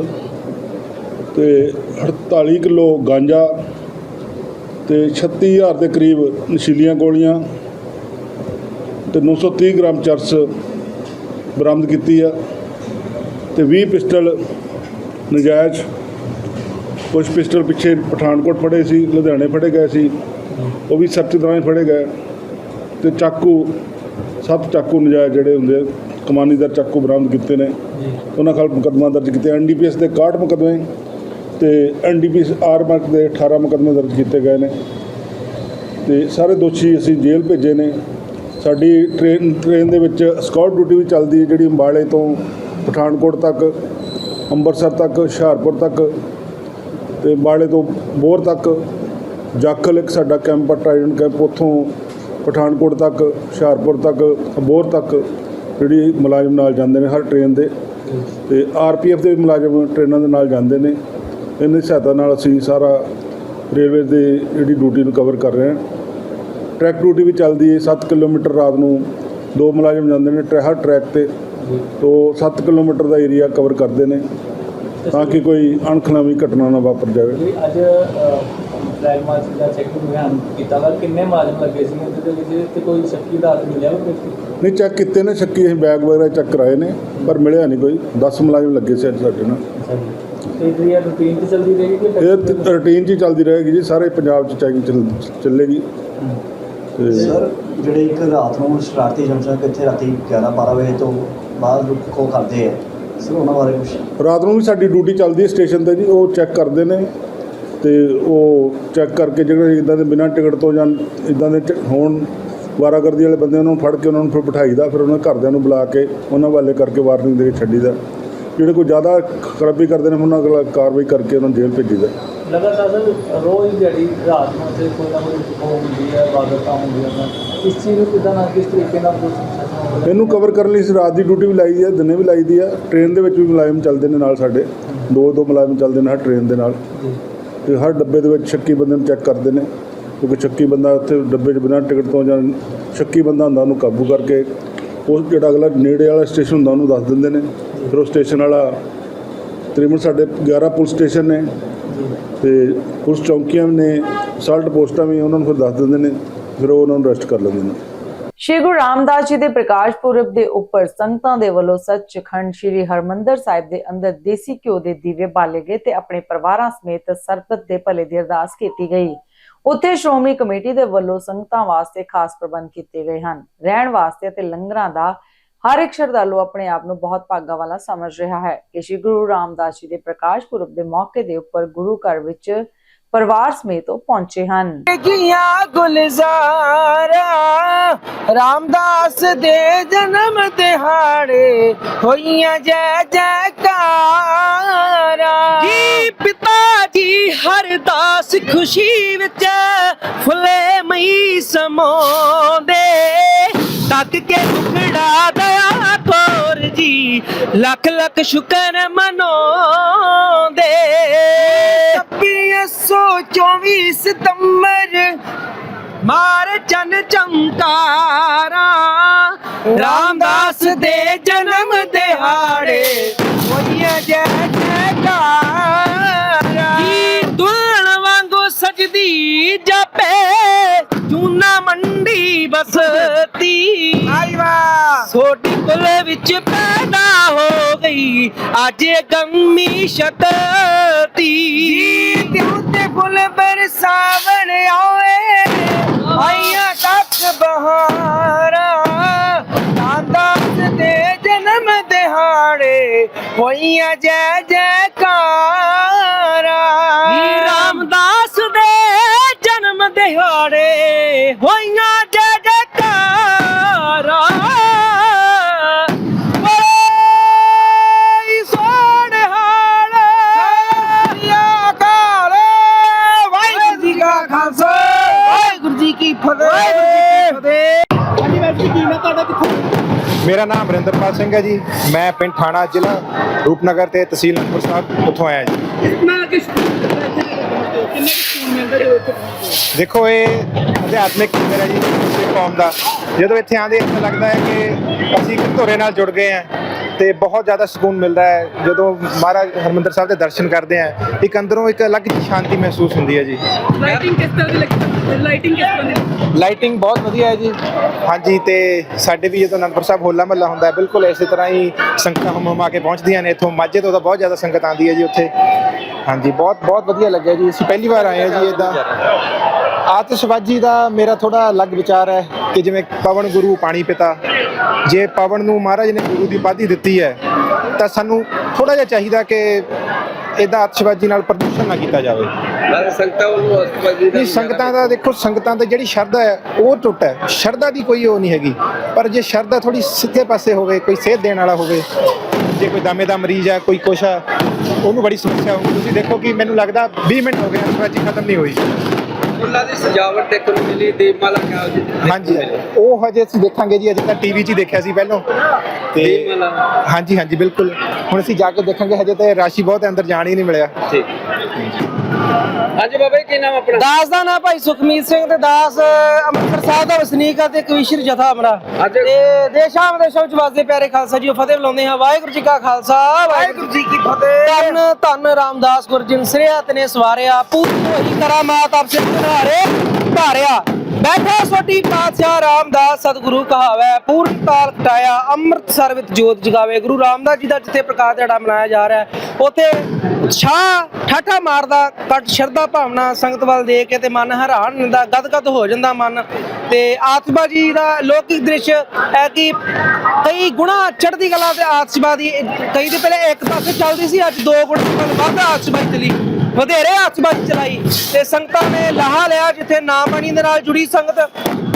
ਤੇ 48 ਕਿਲੋ ਗਾਂਜਾ ਤੇ 36000 ਦੇ ਕਰੀਬ ਨਸ਼ੀਲੀਆਂ ਗੋਲੀਆਂ ਤੇ 930 ਗ੍ਰਾਮ ਚਰਸ ਬਰਾਮਦ ਕੀਤੀ ਆ ਤੇ 20 ਪਿਸਟਲ ਨਜਾਇਜ਼ ਕੁਝ ਪਿਸਟਲ ਪਿੱਛੇ ਪਠਾਨਕੋਟ ਫੜੇ ਸੀ ਲੁਧਿਆਣੇ ਫੜੇ ਗਏ ਸੀ ਉਹ ਵੀ ਸਰਚ ਦੌਰਾਨ ਫੜੇ ਗਏ ਤੇ ਚਾਕੂ ਸੱਤ ਚਾਕੂ ਨਜਾਇਜ਼ ਜਿਹੜੇ ਹੁੰਦੇ ਆ, ਕਮਾਨੀਦਾਰ ਚਾਕੂ ਬਰਾਮਦ ਕੀਤੇ ਨੇ। ਉਹਨਾਂ ਖਿਲਾਫ ਮੁਕੱਦਮਾ ਦਰਜ ਕੀਤੇ ਐਨਡੀਪੀਐਸ ਦੇ 61 ਮੁਕੱਦਮੇ ਤੇ ਐਨਡੀਪੀਐਸ ਆਰਮਕ ਦੇ 18 ਮੁਕੱਦਮੇ ਦਰਜ ਕੀਤੇ ਗਏ ਨੇ। ਤੇ ਸਾਰੇ ਦੋਸ਼ੀ ਅਸੀਂ ਜੇਲ੍ਹ ਭੇਜੇ ਨੇ। ਸਾਡੀ ਟ੍ਰੇਨ ਟ੍ਰੇਨ ਦੇ ਵਿੱਚ ਸਕਾਊਟ ਡਿਊਟੀ ਵੀ ਚੱਲਦੀ ਹੈ ਜਿਹੜੀ ਅੰਬਾਲੇ ਤੋਂ ਪਠਾਨਕੋਟ ਤੱਕ ਅੰਮ੍ਰਿਤਸਰ ਤੱਕ, ਹੁਸ਼ਿਆਰਪੁਰ ਤੱਕ ਤੇ ਅੰਬਾਲੇ ਤੋਂ ਬੋਰ ਤੱਕ, ਜਾਖਲ ਇੱਕ ਸਾਡਾ ਕੈਂਪ ਆ ਕੈਂਪ ਉੱਥੋਂ ਪਠਾਨਕੋਟ ਤੱਕ, ਹੁਸ਼ਿਆਰਪੁਰ ਤੱਕ ਬੋਰ ਤੱਕ ਜਿਹੜੀ ਮੁਲਾਜ਼ਮ ਨਾਲ ਜਾਂਦੇ ਨੇ ਹਰ ਟ੍ਰੇਨ ਦੇ ਤੇ ਆਰਪੀਐਫ ਦੇ ਵੀ ਮੁਲਾਜ਼ਮ ਟ੍ਰੇਨਾਂ ਦੇ ਨਾਲ ਜਾਂਦੇ ਨੇ। ਇਹਨਾਂ ਦੀ ਸਹਾਇਤਾ ਨਾਲ ਅਸੀਂ ਸਾਰਾ ਰੇਲਵੇ ਦੇ ਜਿਹੜੀ ਡਿਊਟੀ ਨੂੰ ਕਵਰ ਕਰ ਰਹੇ ਹਾਂ। ਟਰੈਕ ਡਿਊਟੀ ਵੀ ਚੱਲਦੀ ਹੈ 7 ਕਿਲੋਮੀਟਰ ਰਾਤ ਨੂੰ ਦੋ ਮੁਲਾਜ਼ਮ ਜਾਂਦੇ ਨੇ, ਟਰੈ- ਹਰ ਟਰੈਕ ਤੇ। ਤੋਂ 7 ਕਿਲੋਮੀਟਰ ਦਾ ਏਰੀਆ ਕਵਰ ਕਰਦੇ ਨੇ ਤਾਂ ਕਿ ਕੋਈ ਅਣਖਲਾਵੀ ਘਟਨਾ ਨਾ ਵਾਪਰ ਜਾਵੇ। ਅੱਜ ਫਲੈਗ ਮਾਰਚ ਦਾ ਚੈਕਿੰਗ ਅਭਿਆਨ ਕੀਤਾ ਵਾ ਕਿੰਨੇ ਮੁਲਾਜ਼ਮ ਲੱਗੇ ਸੀ? ਉਹਦੇ ਵਿੱਚ ਤੇ ਕੋਈ ਸ਼ੱਕੀ ਦਾ ਹੱਥ ਮਿਲਿਆ ਕੋਈ? ਵਿਅਕਤੀ? ਨਹੀਂ ਚੈੱਕ ਕੀਤੇ ਨੇ ਸ਼ੱਕੀ ਅਸੀਂ ਬੈਗ ਵਗੈਰਾ ਚੈੱਕ ਕਰਾਏ ਨੇ ਪਰ ਮਿਲਿਆ ਨਹੀਂ ਕੋਈ। 10 ਮੁਲਾਜ਼ਮ ਲੱਗੇ ਸੀ ਅੱਜ ਸਾਡੇ ਨਾਲ। ਤੇ ਇਹ ਰੂਟੀਨ ਤੇ ਚੱਲਦੀ ਰਹੇਗੀ ਕਿ ਇਹ ਰੂਟੀਨ 'ਚ ਹੀ ਚੱਲਦੀ ਰਹੇਗੀ ਜੀ ਸਾਰੇ ਪੰਜਾਬ 'ਚ ਚੈਕਿੰਗ ਚੱਲੇਗੀ। ਤੇ ਸਰ ਜਿਹੜੇ ਇੱਕ ਰਾਤ ਨੂੰ ਸ਼ਰਾਰਤੀ ਜਨਤਾ ਕਿੱਥੇ ਰਾਤੀ 11 12 ਵਜੇ ਤੋਂ ਬਾਅਦ ਰੁਕੋ ਕਰਦੇ ਆ। ਸਰ, ਉਹਨਾਂ ਬਾਰੇ ਕੁਝ ਰਾਤ ਨੂੰ ਵੀ ਸਾਡੀ ਡਿਊਟੀ ਚੱਲਦੀ ਹੈ ਸਟੇਸ਼ਨ ਤੇ ਜੀ, ਉਹ ਚੈੱਕ ਕਰਦੇ ਨੇ ਤੇ ਉਹ ਚੈੱਕ ਕਰਕੇ ਜਿਹੜੇ ਇਦਾਂ ਦੇ ਬਿਨਾਂ ਟਿਕਟ ਤੋਂ ਜਾਂ ਇਦਾਂ ਦੇ ਹੋਣ ਵਾਰਾਗਰਦੀ ਵਾਲੇ ਬੰਦੇ ਉਹਨਾਂ ਨੂੰ ਫੜ ਕੇ ਉਹਨਾਂ ਨੂੰ ਫਿਰ ਬਿਠਾਈਦਾ, ਫਿਰ ਉਹਨਾਂ ਘਰਦਿਆਂ ਨੂੰ ਬੁਲਾ ਕੇ ਉਹਨਾਂ ਵਾਲੇ ਕਰਕੇ ਵਾਰਨਿੰਗ ਦੇ ਕੇ ਛੱਡੀਦਾ। ਜਿਹੜੇ ਕੋਈ ਜ਼ਿਆਦਾ ਖਰਾਬੀ ਕਰਦੇ ਨੇ ਉਹਨਾਂ ਕੋਲ ਕਾਰਵਾਈ ਕਰਕੇ ਉਹਨਾਂ ਨੂੰ ਜੇਲ੍ਹ ਭੇਜੀਦਾ ਲਗਾਤਾਰ ਸਰ ਰੋਜ਼ ਦਿਹਾੜੀ ਰਾਤ ਨੂੰ ਤੇ ਕੋਈ ਨਾ ਕੋਈ ਹੁੰਦੀ ਹੈ ਵਾਰਦਾਤਾਂ ਹੁੰਦੀਆਂ ਨੇ। ਇਸ ਚੀਜ਼ ਨੂੰ ਕਿਦਾਂ ਨਾਲ ਕਿਸ ਤਰੀਕੇ ਨਾਲ ਇਹਨੂੰ ਕਵਰ ਕਰਨ ਲਈ ਰਾਤ ਦੀ ਡਿਊਟੀ ਵੀ ਲਾਈ ਦੀ ਹੈ ਦਿਨੇ ਵੀ ਲਾਈ ਦੀ ਹੈ। ਟ੍ਰੇਨ ਦੇ ਵਿੱਚ ਵੀ ਮੁਲਾਜ਼ਮ ਚੱਲਦੇ ਨੇ ਨਾਲ ਸਾਡੇ। ਦੋ ਦੋ ਮੁਲਾਜ਼ਮ ਚੱਲਦੇ ਨੇ ਹਰ ਟ੍ਰੇਨ ਦੇ ਨਾਲ। ਤੇ ਹਰ ਡੱਬੇ ਦੇ ਵਿੱਚ ਸ਼ੱਕੀ ਬੰਦੇ ਨੂੰ ਚੈੱਕ ਕਰਦੇ ਨੇ। ਕਿਉਂਕਿ ਸ਼ੱਕੀ ਬੰਦਾ ਉੱਥੇ ਡੱਬੇ 'ਚ ਬਿਨਾਂ ਟਿਕਟ ਤੋਂ ਜਾਂ ਸ਼ੱਕੀ ਬੰਦਾ ਹੁੰਦਾ ਉਹਨੂੰ ਕਾਬੂ ਕਰਕੇ ਉਹ ਜਿਹੜਾ ਅਗਲਾ ਨੇੜੇ ਵਾਲਾ ਸਟੇਸ਼ਨ ਹੁੰਦਾ ਉਹਨੂੰ ਦੱਸ ਦਿੰਦੇ ਨੇ। ਫਿਰ ਉਹ ਸਟੇਸ਼ਨ ਵਾਲਾ ਤਕਰੀਬਨ ਸਾਡੇ 11 ਪੁਲਿਸ ਸਟੇਸ਼ਨ ਨੇ ਤੇ ਪੁਲਿਸ ਚੌਂਕੀਆਂ ਨੇ ਸਾਲਟ ਪੋਸਟਾਂ ਵੀ ਉਹਨਾਂ ਨੂੰ ਫਿਰ ਦੱਸ ਦਿੰਦੇ ਨੇ, ਫਿਰ ਉਹ ਉਹਨਾਂ ਨੂੰ ਅਰੈਸਟ ਕਰ ਲੈਂਦੇ ਨੇ। ਸ਼੍ਰੀ ਗੁਰੂ ਰਾਮਦਾਸ ਜੀ ਦੇ ਪ੍ਰਕਾਸ਼ ਪੁਰਬ ਦੇ ਉੱਪਰ ਸੰਗਤਾਂ ਦੇ ਵੱਲੋਂ ਸੱਚਖੰਡ ਸ਼੍ਰੀ ਹਰਮੰਦਰ ਸਾਹਿਬ ਦੇ ਅੰਦਰ ਦੇਸੀ ਘਿਓ ਦੇ ਦੀਵੇ ਬਾਲੇ ਗਏ ਤੇ ਆਪਣੇ ਪਰਿਵਾਰਾਂ ਸਮੇਤ ਸਰਬਤ ਦੇ ਭਲੇ ਦੀ ਅਰਦਾਸ ਕੀਤੀ ਗਈ। ਉੱਥੇ ਸ਼੍ਰੋਮਣੀ ਕਮੇਟੀ ਦੇ ਵੱਲੋਂ ਸੰਗਤਾਂ ਵਾਸਤੇ ਖਾਸ ਪ੍ਰਬੰਧ ਕੀਤੇ ਗਏ ਹਨ। ਰਹਿਣ ਵਾਸਤੇ ਅਤੇ ਲੰਗਰਾਂ ਦਾ ਹਰ ਇੱਕ ਸ਼ਰਧਾਲੂ ਆਪਣੇ ਆਪ ਨੂੰ ਬਹੁਤ ਭਾਗਾ ਵਾਲਾ ਸਮਝ ਰਿਹਾ ਹੈ ਕਿ ਸ਼੍ਰੀ ਗੁਰੂ ਰਾਮਦਾਸ ਜੀ ਦੇ ਪ੍ਰਕਾਸ਼ ਪੁਰਬ ਦੇ ਮੌਕੇ ਦੇ ਉੱਪਰ ਗੁਰੂ ਘਰ ਵਿੱਚ ਪਰਿਵਾਰ ਸਮੇਤ ਉਹ ਪਹੁੰਚੇ ਹਨ। ਗਿਆ ਗੁਲਜ਼ਾਰਾ ਰਾਮਦਾਸ ਦੇ ਜਨਮ ਦਿਹਾੜੇ ਹੋਈਆਂ ਜੈ ਜੈਕਾਰਾ। ਜੀ ਪਿਤਾ ਜੀ ਹਰਦਾਸ ਖੁਸ਼ੀ ਵਿੱਚ ਫੁੱਲੇ ਮਈ ਸਮਾਉਂਦੇ। ਤੱਕ ਕੇ ਟੁਕੜਾ ਦਇਆ ਕੋਰ ਜੀ। ਲੱਖ ਲੱਖ ਸ਼ੁਕਰ ਮਨਾਉਂਦੇ। 224 ਸਤੰਬਰ ਮਾਰ ਚੰਨ ਚਮਕਾਰਾ। ਰਾਮਦਾਸ ਦੇ ਜਨਮ ਦਿਹਾੜੇ ਹੋਈਆਂ ਜੈ ਜੈਕਾਰਾ। ਦੁਲਹਨ ਵਾਂਗੂ ਸਜਦੀ ਜਾਪੇ ਜੂਨਾ ਮੰਡੀ ਬਸਤੀ। ਆਈ ਵਾਹ ਛੋਟੀ ਕੁਲ ਵਿੱਚ ਪੈਦਾ ਹੋ ਗਈ। ਅੱਜ ਗੰਮੀ ਸ਼ਕਤੀ ਜੀ ਤੇ ਫੁੱਲ ਬਰਸਾਵਣ ਆਏ ਆਈਆਂ ਤੱਕ ਬਹਾਰਾਂ। ਰਾਮਦਾਸ ਦੇ ਜਨਮ ਦਿਹਾੜੇ ਹੋਈਆਂ ਜੈ ਜੈਕਾਰਾ ਮੇਰਾ ਨਾਮ ਵਰਿੰਦਰਪਾਲ ਸਿੰਘ ਹੈ ਜੀ। ਮੈਂ ਪਿੰਡ ਥਾਣਾ ਜ਼ਿਲ੍ਹਾ ਰੂਪਨਗਰ ਤੇ ਤਹਿਸੀਲ ਅਨੰਦਪੁਰ ਸਾਹਿਬ ਉੱਥੋਂ ਆਇਆ ਜੀ। ਕਿੰਨਾ ਕਿ ਕਿੰਨੇ ਕਿ ਸਕੂਨ ਮਿਲਦਾ ਜਦੋਂ ਇੱਥੇ ਪਹੁੰਚਦੇ ਦੇਖੋ ਇਹ ਅਧਿਆਤਮਿਕ ਕੇਂਦਰ ਹੈ ਜੀ ਸਿੱਖ ਕੌਮ ਦਾ। ਜਦੋਂ ਇੱਥੇ ਆਉਂਦੇ ਇੱਥੇ ਲੱਗਦਾ ਹੈ ਕਿ ਅਸੀਂ ਇੱਕ ਧੁਰੇ ਨਾਲ ਜੁੜ ਗਏ ਹਾਂ। ਤੇ ਬਹੁਤ ਜ਼ਿਆਦਾ ਸਕੂਨ ਮਿਲਦਾ ਹੈ। ਜਦੋਂ ਮਹਾਰਾਜ ਹਰਮੰਦਰ ਸਾਹਿਬ ਦੇ ਦਰਸ਼ਨ ਕਰਦੇ ਹਾਂ ਇੱਕ ਅੰਦਰੋਂ ਇੱਕ ਅਲੱਗ ਜਿਹੀ ਸ਼ਾਂਤੀ ਮਹਿਸੂਸ ਹੁੰਦੀ ਹੈ ਜੀ। ਲਾਈਟਿੰਗ ਕਿਸ ਤਰ੍ਹਾਂ ਦੀ ਲੱਗੀ ਲਾਈਟਿੰਗ ਕਿਸ ਤਰ੍ਹਾਂ ਦੀ ਲਾਈਟਿੰਗ ਬਹੁਤ ਵਧੀਆ ਹੈ ਜੀ। ਹਾਂਜੀ ਤੇ ਸਾਡੇ ਵੀ ਜਦੋਂ ਅਨੰਦਪੁਰ ਸਾਹਿਬ ਹੋਲਾ ਮਹੱਲਾ ਹੁੰਦਾ ਹੈ ਬਿਲਕੁਲ ਇਸੇ ਤਰ੍ਹਾਂ ਹੀ ਸੰਗਤਾਂ ਹਮ ਹਮਾ ਕੇ ਪਹੁੰਚਦੀਆਂ ਨੇ। ਇੱਥੋਂ ਮਾਝੇ ਤੋਂ ਤਾਂ ਬਹੁਤ ਜ਼ਿਆਦਾ ਸੰਗਤ ਆਉਂਦੀ ਹੈ ਜੀ ਉੱਥੇ। ਹਾਂਜੀ ਬਹੁਤ ਬਹੁਤ ਵਧੀਆ ਲੱਗਿਆ ਜੀ। ਅਸੀਂ ਪਹਿਲੀ ਵਾਰ ਆਏ ਹਾਂ ਜੀ ਇਦਾਂ। ਆਤਿਸ਼ਬਾਜ਼ੀ ਦਾ ਮੇਰਾ ਥੋੜਾ ਅਲੱਗ ਵਿਚਾਰ ਹੈ ਕਿ ਜਿਵੇਂ ਪਵਨ ਗੁਰੂ ਪਾਣੀ ਪਿਤਾ ਜੇ ਪਵਨ ਨੂੰ ਮਹਾਰਾਜ ਨੇ ਗੁਰੂ ਦੀ ਉਪਾਧੀ ਦਿੱਤੀ ਹੈ ਤਾਂ ਸਾਨੂੰ ਥੋੜਾ ਜਿਹਾ ਚਾਹੀਦਾ ਕਿ ਇਹਦਾ ਆਤਿਸ਼ਬਾਜ਼ੀ ਨਾਲ ਪ੍ਰਦੂਸ਼ਣ ਨਾ ਕੀਤਾ ਜਾਵੇ। ਸੰਗਤਾਂ ਵੱਲੋਂ ਅਸਤਵਾਦੀ ਨਹੀਂ ਸੰਗਤਾਂ ਦਾ ਦੇਖੋ ਸੰਗਤਾਂ ਦਾ ਜਿਹੜੀ ਸ਼ਰਧਾ ਹੈ ਉਹ ਟੁੱਟ ਹੈ। ਸ਼ਰਧਾ ਦੀ ਕੋਈ ਉਹ ਨਹੀਂ ਹੈਗੀ। ਪਰ ਜੇ ਸ਼ਰਧਾ ਥੋੜੀ ਸਿੱਧੇ ਪਾਸੇ ਹੋਵੇ ਕੋਈ ਸੇਧ ਦੇਣ ਵਾਲਾ ਹੋਵੇ ਜੇ ਕੋਈ ਦਮੇ ਦਾ ਮਰੀਜ਼ ਹੈ ਕੋਈ ਕੁਛ ਹੈ ਉਹਨੂੰ ਬੜੀ ਸਮੱਸਿਆ ਹੋਊਗੀ। ਤੁਸੀਂ ਦੇਖੋ ਕਿ ਮੈਨੂੰ ਲੱਗਦਾ 20 ਮਿੰਟ ਹੋ ਗਏ ਅੰਤਰਾਜੀ ਖਤਮ ਨਹੀਂ ਹੋਈ। ਫੁੱਲਾਂ ਦੀ ਸਜਾਵਟ ਦੇਖਣ ਨੂੰ ਮਿਲੀ ਦੀਪਮਾਲਾ ਕਿਹਾ ਜੀ। ਹਾਂਜੀ ਉਹ ਹਜੇ ਅਸੀਂ ਦੇਖਾਂਗੇ ਜੀ ਅਜੇ ਤਾਂ ਟੀਵੀ 'ਚ ਹੀ ਦੇਖਿਆ ਸੀ ਪਹਿਲਾਂ। ਤੇ ਦੀਪਮਾਲਾ। ਹਾਂਜੀ ਹਾਂਜੀ ਬਿਲਕੁਲ। ਹੁਣ ਅਸੀਂ ਜਾ ਕੇ ਦੇਖਾਂਗੇ ਹਜੇ ਤਾਂ ਰਾਸ਼ੀ ਬਹੁਤ ਹੈ ਅੰਦਰ ਜਾਣ ਹੀ ਨਹੀਂ ਮਿਲਿਆ। ਠੀਕ। ਹਾਂਜੀ ਬਾਬਾ ਜੀ ਕੀ ਨਾਮ ਆਪਣਾ? ਦਾਸ ਦਾ ਨਾਮ ਭਾਈ ਸੁਖਮੀਤ ਸਿੰਘ ਤੇ ਦਾਸ ਅੰਮ੍ਰਿਤਸਰ ਸਾਹਿਬ ਦਾ ਵਸਨੀਕ ਆ ਤੇ ਕਵੀਸ਼ਰ ਜਥਾ ਅਮਰਾ ਅੱਜ ਤੇ ਦੇਸ਼ਾਂ ਵਿਦੇਸ਼ਾਂ ਵਿੱਚ ਵਸਦੇ ਪਿਆਰੇ ਖਾਲਸਾ ਜੀ ਫਤਿਹ ਬੁਲਾਉਂਦੇ ਹਾਂ। ਵਾਹਿਗੁਰੂ ਜੀ ਕਾ ਖਾਲਸਾ ਵਾਹਿਗੁਰੂ ਜੀ ਕੀ ਫਤਿਹ। ਧੰਨ ਧੰਨ ਰਾਮਦਾਸ ਗੁਰਜਨ ਸ੍ਰਿਆ ਨੇ ਸਵਾਰਿਆ। ਪੂਰੀ ਹੋਈ ਕਰਾਮਾਤ ਆਪ ਸੇ ਧਾਰੇ ਧਾਰਿਆ। ਬੈਠਾ ਸੋਢੀ ਪਾਤਸ਼ਾਹ ਰਾਮਦਾਸ, ਸਤਿਗੁਰੂ ਕਹਾਵੇ, ਪੂਰਨ ਕਾਲ ਕਟਾਇਆ ਅੰਮ੍ਰਿਤਸਰ ਵਿੱਚ ਜੋਤ ਜਗਾਵੇ। ਗੁਰੂ ਰਾਮਦਾਸ ਜੀ ਦਾ ਜਿੱਥੇ ਪ੍ਰਕਾਸ਼ ਦਿਹਾੜਾ ਮਨਾਇਆ ਜਾ ਰਿਹਾ ਹੈ, ਉੱਥੇ ਛਾ ਠਾਠਾ ਮਾਰਦਾ, ਕੱਟ ਸ਼ਰਧਾ ਭਾਵਨਾ ਸੰਗਤ ਵੱਲ ਦੇਖ ਕੇ ਤੇ ਮਨ ਹੈਰਾਨ ਹੁੰਦਾ ਗਦਗਦ ਹੋ ਜਾਂਦਾ ਮਨ। ਤੇ ਆਤਿਸ਼ਬਾਜ਼ੀ ਦਾ ਲੌਕਿਕ ਦ੍ਰਿਸ਼ ਹੈ ਕਿ ਕਈ ਗੁਣਾ ਚੜ੍ਹਦੀ ਕਲਾ ਤੇ ਆਤਿਸ਼ਬਾਜ਼ੀ ਕਈ ਦੇ ਪਹਿਲੇ ਇੱਕ ਪਾਸੇ ਚੱਲਦੀ ਸੀ, ਅੱਜ ਦੋ ਗੁਣਾ ਵੱਧ ਆਤਿਸ਼ਬਾਜ਼ੀ ਚਲੀ। ਵਧੇਰੇ ਆਤਿਸ਼ਬਾਜ਼ੀ ਚਲਾਈ ਤੇ ਸੰਗਤਾਂ ਨੇ ਲਾਹਾ ਲਿਆ ਜਿੱਥੇ ਨਾਮ ਬਾਣੀ ਦੇ ਨਾਲ ਜੁੜੀ ਸੰਗਤ।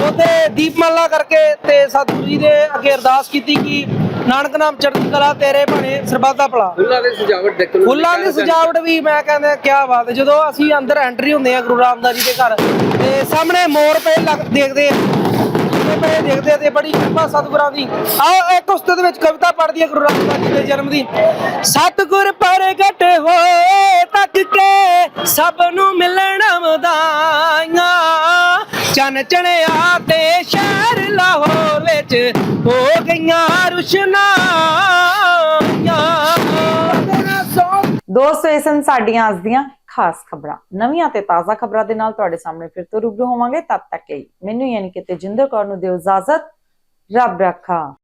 ਉੱਥੇ ਦੀਪਮਾਲਾ ਕਰਕੇ ਤੇ ਸਤਿਗੁਰੂ ਜੀ ਦੇ ਅੱਗੇ ਅਰਦਾਸ ਕੀਤੀ ਕਿ ਨਾਨਕ ਨਾਮ ਚੜ੍ਹਦੀ ਕਲਾ ਤੇਰੇ ਬਣੇ ਸਰਬੱਤ ਦਾ ਭਲਾ। ਫੁੱਲਾਂ ਦੀ ਸਜਾਵਟ ਫੁੱਲਾਂ ਦੀ ਵੀ ਮੈਂ ਕਹਿੰਦਾ ਕੀ ਬਾਤ ਹੈ। ਜਦੋਂ ਅਸੀਂ ਅੰਦਰ ਐਂਟਰੀ ਹੁੰਦੇ ਆ ਗੁਰੂ ਰਾਮਦਾਸ ਜੀ ਦੇ ਘਰ ਤੇ ਸਾਹਮਣੇ ਮੋਰ ਪਏ ਲੱਗ ਦੇਖਦੇ ਆ। ਮੋਰ ਪਏ ਦੇਖਦੇ ਆ ਤੇ ਬੜੀ ਕਿਰਪਾ ਸਤਿਗੁਰਾਂ ਦੀ। ਆਓ ਇੱਕ ਉਸਤਤ ਵਿੱਚ ਕਵਿਤਾ ਪੜ੍ਹਦੀ ਹੈ ਗੁਰੂ ਰਾਮਦਾਸ ਜੀ ਦੇ ਜਨਮ ਦੀ। ਸਤਿਗੁਰ ਪ੍ਰਗਟ ਹੋਏ ਤੱਕ ਕੇ ਸਭ ਨੂੰ ਮਿਲਣ ਵਧਾਈਆਂ। ਚਨ ਚਣਿਆ ਤੇ ਸ਼ਹਿਰ ਲਾਹੌਰ ਵਿੱਚ ਹੋ ਗਈਆਂ ਰੁਸ਼ਨਾਈਆਂ। ਦੋਸਤੋ, ਇਹ ਸਨ ਸਾਡੀਆਂ ਅੱਜ ਦੀਆਂ ਖਾਸ ਖਬਰਾਂ। ਨਵੀਆਂ ਤੇ ਤਾਜ਼ਾ ਖਬਰਾਂ ਦੇ ਨਾਲ ਤੁਹਾਡੇ ਸਾਹਮਣੇ ਫਿਰ ਤੋਂ ਰੂਬਰੂ ਹੋਵਾਂਗੇ। ਤਦ ਤੱਕ ਲਈ ਮੈਨੂੰ ਯਾਨੀ ਕਿ ਤੇਜਿੰਦਰ ਕੌਰ ਨੂੰ ਦਿਓ ਇਜਾਜ਼ਤ। ਰੱਬ ਰੱਖਾ।